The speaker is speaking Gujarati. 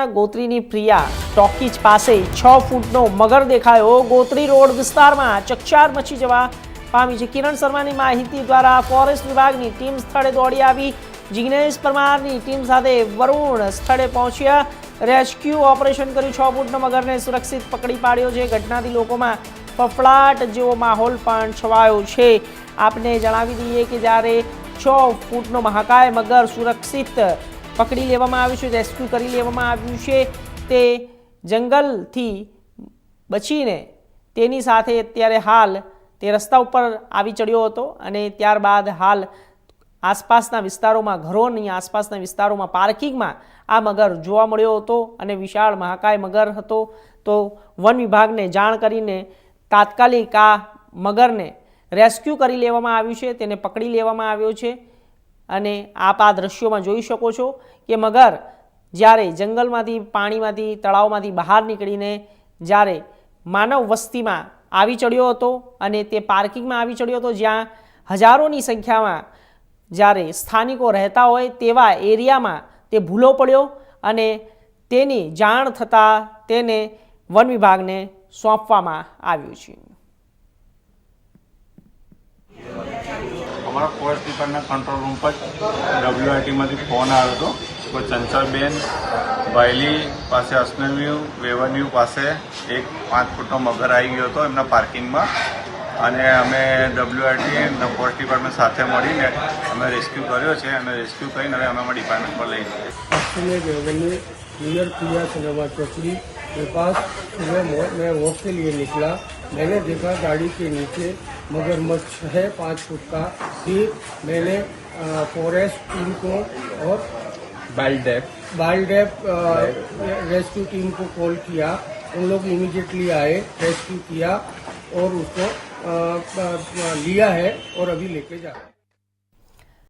સુરતના ગોત્રીની પ્રિયા ટોકીજ પાસે છ ફૂટનો મગર દેખાયો. ગોત્રી રોડ વિસ્તારમાં ચકચાર મચી જવા પામી છે. કિરણ શર્માની માહિતી દ્વારા ફોરેસ્ટ વિભાગની ટીમ સ્થળે દોડી આવી. જિગ્નેશ પરમારની ટીમ સાથે વરુણ સ્થળે પહોંચ્યા. રેસ્ક્યુ ઓપરેશન કર્યું. છ ફૂટનો મગરને સુરક્ષિત પકડી પાડ્યો છે. ઘટનાથી લોકોમાં ફફડાટ જેવો માહોલ પણ છવાયો છે. આપને જણાવી દઈએ કે જ્યારે છ ફૂટનો મહાકાય મગર સુરક્ષિત પકડી લેવામાં આવ્યું છે, રેસ્ક્યુ કરી લેવામાં આવ્યું છે. તે જંગલથી બચીને તેની સાથે અત્યારે હાલ તે રસ્તા ઉપર આવી ચડ્યો હતો અને ત્યારબાદ હાલ આસપાસના વિસ્તારોમાં, ઘરોની આસપાસના વિસ્તારોમાં પાર્કિંગમાં આ મગર જોવા મળ્યો હતો અને વિશાળ મહાકાય મગર હતો. તો વન વિભાગને જાણ કરીને તાત્કાલિક આ મગરને રેસ્ક્યુ કરી લેવામાં આવ્યું છે, તેને પકડી લેવામાં આવ્યો છે. અને આપ આ દ્રશ્યોમાં જોઈ શકો છો કે મગર જ્યારે જંગલમાંથી, પાણીમાંથી, તળાવમાંથી બહાર નીકળીને જ્યારે માનવ વસ્તીમાં આવી ચડ્યો હતો અને તે પાર્કિંગમાં આવી ચડ્યો હતો, જ્યાં હજારોની સંખ્યામાં જ્યારે સ્થાનિકો રહેતા હોય તેવા એરિયામાં તે ભૂલો પડ્યો અને તેની જાણ થતાં તેને વન વિભાગને સોંપવામાં આવ્યું છે. અમારા ફોરેસ્ટ ડિપાર્ટમેન્ટ કંટ્રોલ રૂમ પર ડબ્લ્યુઆઈટીમાંથી ફોન આવ્યો હતો કોઈ ચંચળબેન બાયલી પાસે અસનવ્યુ વેવન્યુ પાસે એક પાંચ ફૂટનો મગર આવી ગયો હતો એમના પાર્કિંગમાં અને અમે ડબ્લ્યુઆઈટી અને ફોરેસ્ટ ડિપાર્ટમેન્ટ સાથે મળીને અમે રેસ્ક્યુ કર્યો છે અને રેસ્ક્યુ કરીને હવે અમે અમારા ડિપાર્ટમેન્ટ પર લઈ જઈએ अपने रेवन्यू नियर प्रिया सिनेमा चौकड़ी के पास सुबह मो- मैं वॉक के लिए निकला मैंने देखा गाड़ी के नीचे मगरमच्छ है पाँच फुट का फिर मैंने फॉरेस्ट टीम को और वाइल्ड डेप वाइल्ड डेप रेस्क्यू टीम को कॉल किया। उन लोग इमीडिएटली आए रेस्क्यू किया और उसको आ, आ, लिया है और अभी लेके जा रहे हैं।